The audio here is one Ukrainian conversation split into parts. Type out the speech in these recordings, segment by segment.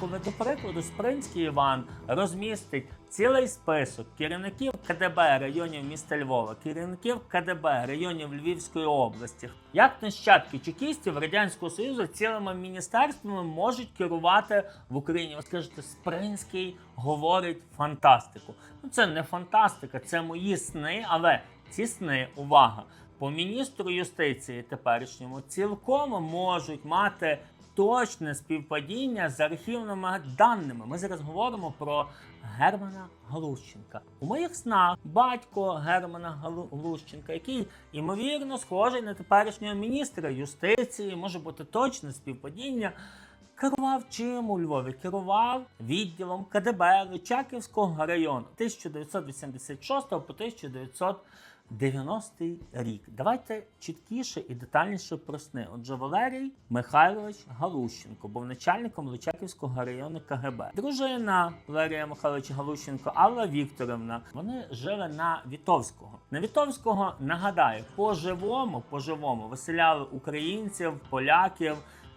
Коли, до прикладу, Спринський Іван розмістить цілий список керівників КДБ районів міста Львова, керівників КДБ районів Львівської області, як нащадки чекістів Радянського Союзу цілими міністерствами можуть керувати в Україні. Ви скажете, Спринський говорить фантастику. Ну це не фантастика, це мої сни, але ці сни, увага, по міністру юстиції теперішньому цілком можуть мати точне співпадіння з архівними даними. Ми зараз говоримо про Германа Галущенка. У моїх снах батько Германа Галу- Галущенка, який ймовірно схожий на теперішнього міністра юстиції, може бути точне співпадіння. Керував чим у Львові? Керував відділом КДБ Личаківського району 1986 по 1990 рік. Давайте чіткіше і детальніше про сни. Отже, Валерій Михайлович Галущенко був начальником Личаківського району КГБ. Дружина Валерія Михайловича Галущенко, Алла Вікторівна. Вони жили на Вітовського. На Вітовського нагадаю, по-живому, по-живому виселяли українців, поляків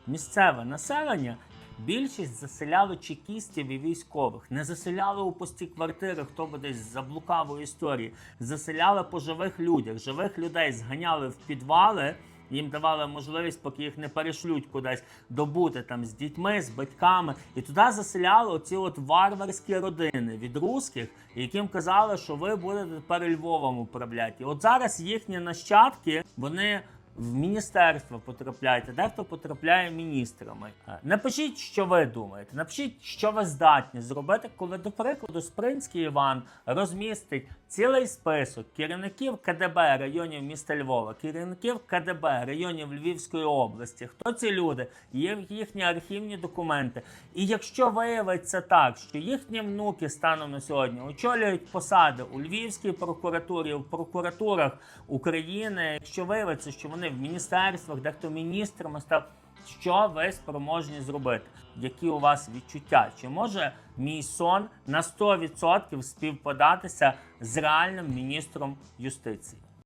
місцеве населення. Більшість заселяли чекістів і військових, не заселяли у пусті квартири, хто би десь заблукав у історії. Заселяли по живих людях. Живих людей зганяли в підвали. Їм давали можливість, поки їх не перешлють кудись добути там з дітьми, з батьками. І туди заселяли оці от варварські родини від русських, яким казали, що ви будете тепер Львовом управляти. І от зараз їхні нащадки, вони в міністерство потрапляють, дехто потрапляє міністрами. Е, Напишіть, що ви думаєте. Напишіть, що ви здатні зробити, коли, до прикладу, Спринський Іван розмістить цілий список керівників КДБ районів міста Львова, керівників КДБ районів Львівської області. Хто ці люди? Є їхні архівні документи. І якщо виявиться так, що їхні внуки станом на сьогодні очолюють посади у Львівській прокуратурі, у прокуратурах України, якщо виявиться, що вони в міністерствах, дехто міністрами став. Що ви спроможні зробити? Які у вас відчуття? Чи може мій сон на 100% співпадатися з реальним міністром юстиції?